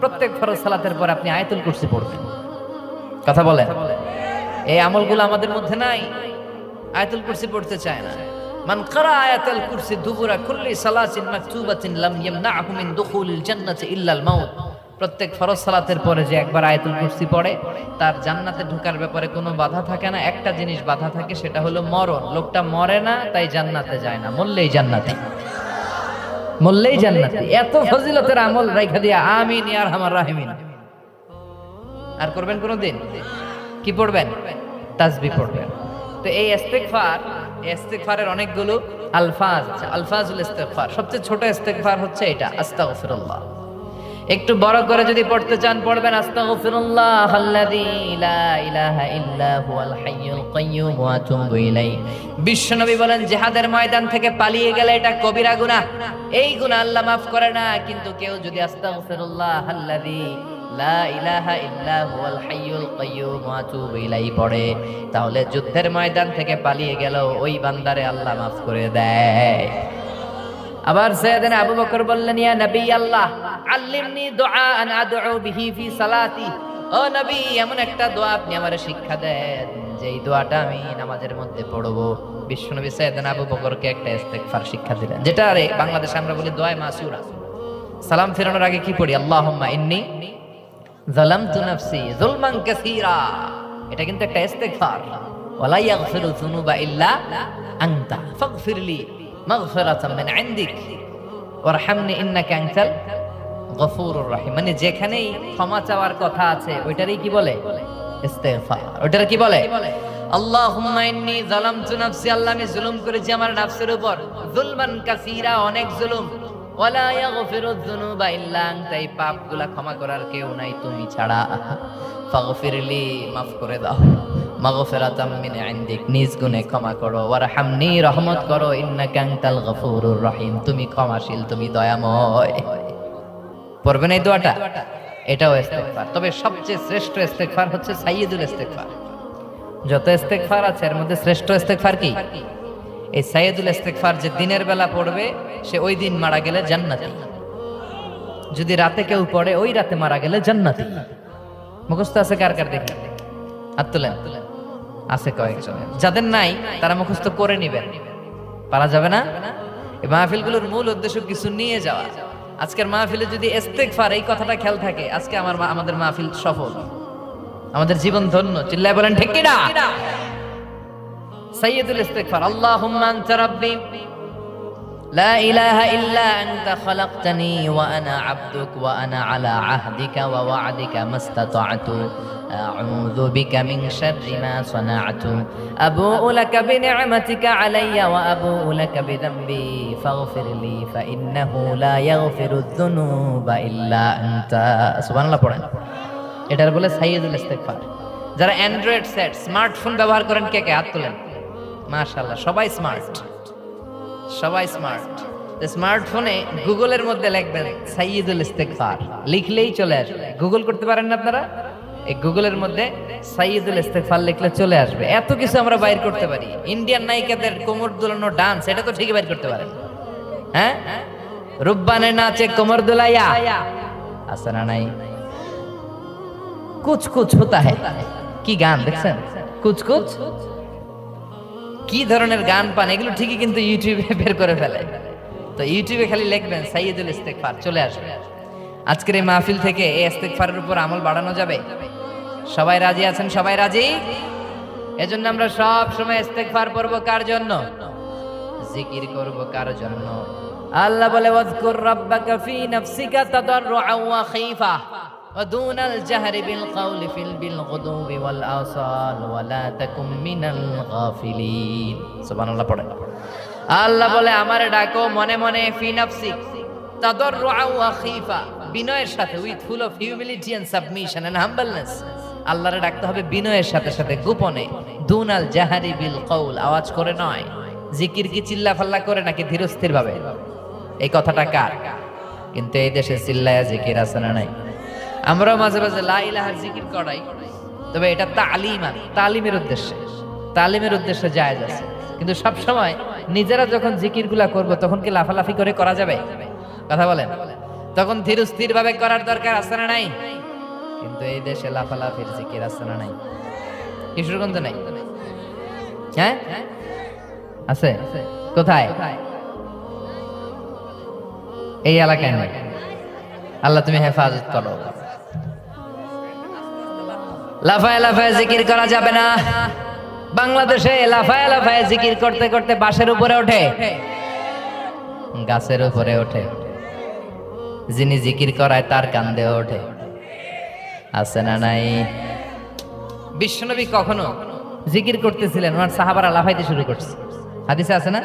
প্রত্যেক ফরজ সালাতের পর আপনি আয়াতুল কুরসি পড়বেন। কথা বলেন? এই আমলগুলো আমাদের মধ্যে নাই। আয়াতুল কুরসি পড়তে চায় না। মান কারা আয়াতুল কুরসি দুবুরা কুল্লি সালাতিন মাকতুবাতিন লাম ইয়ামনাহু মিন দুখুলিল জান্নাতি ইল্লাল মাউত। প্রত্যেক ফরজ সালাতের পরে যে একবার আয়াতুল কুরসি পড়ে, তার জান্নাতে ঢোকার ব্যাপারে কোনো বাধা থাকে না। একটা জিনিস বাধা থাকে, সেটা হলো মরণ। লোকটা মরে না, তাই জান্নাতে যায় না। মরলেই জান্নাতে। মরলেই জান্নাতি। এত ফজিলতের আমল রাইখা দিয়া আমিন ইয়ার হামার রাহিমিন। আর করবেন কোনোদিন? কি পড়বেন? তাজবি পড়বেন। তো এই ইস্তেগফার ইস্তেগফারের অনেকগুলো আলফাজ আছে। আলফাজুল ইস্তেগফার, সবচেয়ে ছোট ইস্তেগফার হচ্ছে এটা, আস্তাগফিরুল্লাহ। একটু বড় করে যদি পড়তে চান, পড়বেন, আস্তাগফিরুল্লাহ, আল্লাযী লা ইলাহা ইল্লা হুয়াল হাইয়ুল কাইয়্যুম ওয়া আতুবু ইলাইহি। বিশ্বনবী বলেন, জিহাদের ময়দান থেকে পালিয়ে গেলে এটা কবিরা গুনাহ। এই গুনাহ আল্লাহ মাফ করে না, কিন্তু কেউ যদি আস্তাগফিরুল্লাহ, আল্লাযী লা ইলাহা ইল্লা হুয়াল হাইয়ুল কাইয়্যুম ওয়া আতুবু ইলাইহি পড়ে, তাহলে যুদ্ধের ময়দান থেকে পালিয়ে গেল ওই বান্দারে আল্লাহ মাফ করে দেয়। আবার সৈয়দনা আবু বকর বললেন, ইয়া নবী আল্লাহ, আল্লিমনি দুআআন আদউ বিহি ফি সালাতি। ও নবী, এমন একটা দোয়া আপনি আমারে শিক্ষা দেন যে এই দোয়াটা আমি নামাজের মধ্যে পড়ব। বিশ্বনবী সৈয়দনা আবু বকরকে একটা ইস্তেগফার শিক্ষা দিলেন। যেটা আরে বাংলাদেশে আমরা বলি দোয়া মাসুরা। সালাম ফেরানোর আগে কি পড়ি? আল্লাহুম্মা ইন্নী যালামতু নাফসি যুলমান কাসীরা। এটা কিন্তু একটা ইস্তেগফার। ওয়ালা ইয়াগফিরু যুনুবা ইল্লা আনতা। ফাগফিরলি। মাগফিরাতাম মিন ইনদিক। ওয়ারহামনি ইন্নাকা আনতাল গফুরুর রহিম। মানে যেখানেই ক্ষমা চাওয়ার কথা আছে, ওইটারই কি বলে? ইস্তেগফার। ওইটার কি বলে? আল্লাহুম্মা ইন্নী যালামতু নাফসি, আল্লাহ আমি জুলুম করেছি আমার নাফসের উপর। যুলমান কাসীরা, অনেক জুলুম। ওয়ালা ইয়াগফিরুয যুনুবা ইল্লা আনতা। এই পাপগুলা ক্ষমা করার কেউ নাই তুমি ছাড়া। ফাগফিরলি, মাফ করে দাও। মাগফিরাতাম মিন ইনদিক, নিজ গুণে ক্ষমা করো। ওয়ারহামনি রহমত করো, ইন্নাকা আনতাল গফুরুর রহিম। তুমি ক্ষমাশীল, তুমি দয়াময়। পড়বেন এই দোয়াটা? এটাও ইস্তেগফার। তবে সবচেয়ে শ্রেষ্ঠ ইস্তেগফার হচ্ছে সাইয়্যিদুল ইস্তেগফার। যত ইস্তেগফার আছে, এর মধ্যে শ্রেষ্ঠ ইস্তেগফার কি? এই সাইয়্যিদুল ইস্তেগফার যে দিনের বেলা পড়বে, সে ওই দিন মারা গেলে জান্নাতি। যদি রাতে কেউ পড়ে, ওই রাতে মারা গেলে জান্নাতি। মুখস্থ আছে কার কার দেখি? হাত তুলেন। আছে কয়েকজনের যাদের নাই, তারা মুখস্থ করে নিবেন। পারা যাবে না? এই মাহফিলগুলোর মূল উদ্দেশ্য কিছু নিয়ে যাওয়া। আজকের মাহফিলে যদি ইস্তেগফার, এই কথাটা খেয়াল থাকে, আজকে আমার আমাদের মাহফিল সফল। আমাদের জীবন ধন্য। চিল্লায় বলেন, ঠিক কি না সাইয়্যিদুল ইস্তেগফার। আল্লাহুম্মা আনতা রাব্বি। লা ইলাহা ইল্লা আনতা খলাকতানি ওয়া আনা আবদুক ওয়া আনা আলা আহদিকা ওয়া ওয়া'দিকা মাস্তাতা'তু। أعوذ بك من شر ما صنعت أبوء لك بنعمتك علي وأبوء لك بذنبي فاغفر لي فإنه لا يغفر الذنوب إلا أنت سبحان الله পড়েন এটার বলে সাইয়্যিদুল ইস্তেগফার যারা অ্যান্ড্রয়েড সেট স্মার্টফোন ব্যবহার করেন কে কে হাত তোলেন মাশাআল্লাহ সবাই স্মার্ট সবাই স্মার্ট স্মার্টফোনে গুগলের মধ্যে লিখবেন সাইয়্যিদুল ইস্তেগফার লিখলেই চলে আসবে গুগল করতে পারেন না আপনারা এই গুগলের মধ্যে সাইয়্যিদুল ইস্তেগফার লিখলে চলে আসবে। এত কিছু আমরা বাইর করতে পারি। ইন্ডিয়ান নায়িকাদের কোমর দুলানো ডান্স, এটা তো ঠিকই বাইর করতে পারেন হ্যাঁ? রুব্বানে নাচে কোমর দুলাইয়া। আছে না নাই? কুছ কুছ হতা হ্যায় কি গান দেখছেন? কুছ কুছ কি ধরনের গান পান? এগুলো ঠিকই কিন্তু ইউটিউবে বের করে ফেলে। তো ইউটিউবে খালি লিখবেন সাইয়্যিদুল ইস্তেগফার, চলে আসবে। আজকের এই মাহফিল থেকে এই ইস্তেগফারের উপর আমল বাড়ানো যাবে। সবাই রাজি আছেন সবাই রাজি এজন্য আমরা সব সময় ইস্তেগফার পড়ব কার জন্য জিকির করব কার জন্য আল্লাহ বলে ওয়াজকুর রাব্বাকা ফি নাফসিকা তাদাররুআ ওয়া খাইফা ودون الجهر بالقول في بالغدو والآصال ولا تكن من الغافلين سبحان الله পড়ে আল্লাহ বলে আমারে ডাকো মনে মনে ফি নাফসিক তাদাররুআ ওয়া খাইফা বিনয়ের সাথে with full of humility and submission and humbleness আল্লাহরে ডাকতে হবে বিনয়ের সাথে সাথে, গোপনে। দুনাল জাহারি বিল কৌল আওয়াজ করে নয়। জিকির কি চিল্লা ফাল্লা করে নাকি ধীরস্থির ভাবে এই কথাটা কার? কিন্তু এই দেশে চিল্লায়া জিকির আছে না নাই? আমরাও মাঝে মাঝে লা ইলাহার জিকির করাই। তবে এটা তালিম তালিমের উদ্দেশ্যে। তালিমের উদ্দেশ্যে জায়েজ আছে। কিন্তু সব সময় নিজেরা যখন জিকিরগুলা করব, তখন কি লাফালাফি করে করা যাবে? কথা বলেন। তখন ধীর স্থির ভাবে করার দরকার আছে না নাই? কিন্তু এই দেশে লাফালাফির জিকির আছে না নাই? কিশোরগঞ্জ নাই? হ্যাঁ? আছে? কোথায়? এই এলাকায় নাই। আল্লাহ তুমি হেফাজত করো। লাফায় লাফায় জিকির করা যাবে না। বাংলাদেশে লাফায় লাফায় জিকির করতে করতে বাসের উপরে ওঠে। গাছের উপরে ওঠে। যিনি জিকির করায় তার কান্দে ওঠে। আছে না নাই? বিশ্বনবী কখনো জিকির করতেছিলেন? ওনার সাহাবারা লাফাইতে শুরু করছে। হাদিসে আছে না?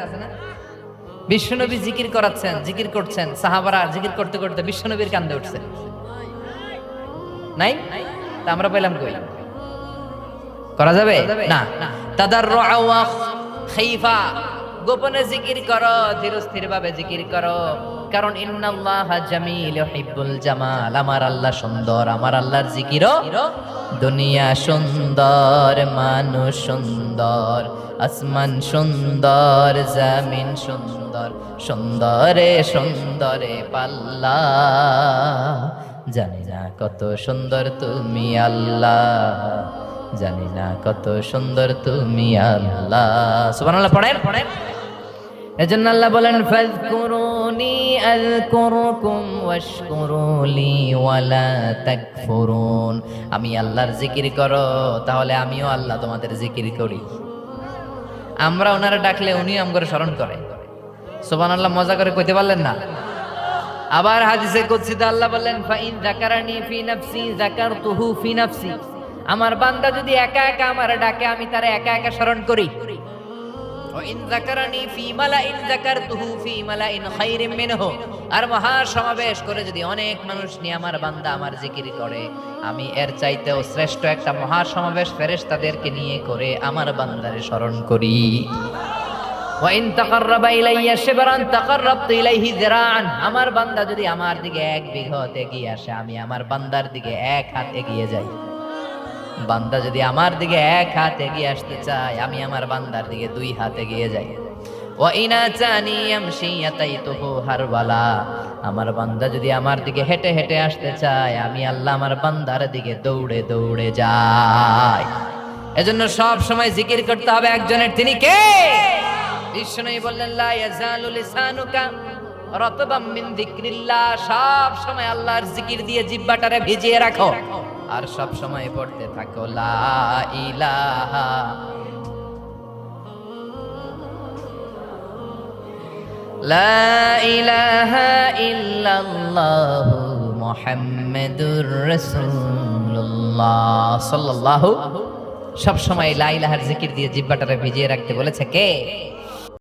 বিশ্বনবী জিকির করাচ্ছেন, জিকির করছেন। সাহাবারা জিকির করতে করতে বিশ্বনবীর কান্দে উঠছে। নাই? তা আমরা পেলাম কই? করা যাবে? না। তাদার খাইফা, গোপনে জিকির করো ধীর স্থির ভাবে জিকির করো। কারণ ইন্নাল্লাহ জামিল হিব্বুল জামাল। আমার আল্লাহ সুন্দর, আমার আল্লাহর জিকিরও দুনিয়া সুন্দর, মানুষ সুন্দর, আসমান সুন্দর, জামিন সুন্দর, সুন্দরে সুন্দরে পাল্লা। জানি না কত সুন্দর তুমি আল্লাহ, জানি না কত সুন্দর তুমি আল্লাহ। সুবহানাল্লাহ, পড়েন। পড়েন এজন্য আল্লাহ বলেন ফাযকুরুনি আযকুরুকুম ওয়াশকুরুলি ওয়ালা তাকফুরুন আমি আল্লাহর জিকির করো, তাহলে আমিও আল্লাহ তোমাদের জিকির করি। আমরা ওনারা ডাকলে উনি আমগরে স্মরণ করে। সুবহানাল্লাহ, মজা করে কইতে পারলেন না? আবার হাদিসে কুদসিতে আল্লাহ বললেন, ফাইন যাকারানি ফি নাফসি, যাকারতুহু ফি নাফসি। আমার বান্দা যদি একা একা আমার ডাকে, আমি তারে একা একা স্মরণ করি। আর মহা সমাবেশ করে যদি অনেক মানুষ নিয়ে আমার বান্দা আমার জিকির করে, আমি এর চাইতেও শ্রেষ্ঠ একটা মহা সমাবেশ ফেরেশতাদেরকে নিয়ে করে আমার বান্দারে স্মরণ করি। আমার বান্দা যদি আমার দিকে এক বিঘত এগিয়ে আসে, আমি আমার বান্দার দিকে এক হাত এগিয়ে যাই। বান্দা যদি আমার দিকে এক হাত এগিয়ে আসতে চায়, আমি আমার বান্দার দিকে দুই হাত এগিয়ে যাই। আমার বান্দা যদি আমার দিকে হেঁটে হেঁটে আসতে চায়, আমি আল্লাহ আমার বান্দার দিকে দৌড়ে দৌড়ে যাই। এজন্য সব সময় জিকির করতে হবে একজনের। তিনি কে? বিষ্ণুই বললেন লা ইয়াজালু লিসানুকা রাতবাম মিন যিকরিল্লাহ, সব সময় আল্লাহর জিকির দিয়ে জিহ্বাটারে ভিজিয়ে রাখো। আর সব সময় পড়তে থাকো, লা ইলাহা লা ইলাহা সব সময় লা জিকির দিয়ে জিহ্বাটারে ভিজিয়ে রাখতে বলেছে কে?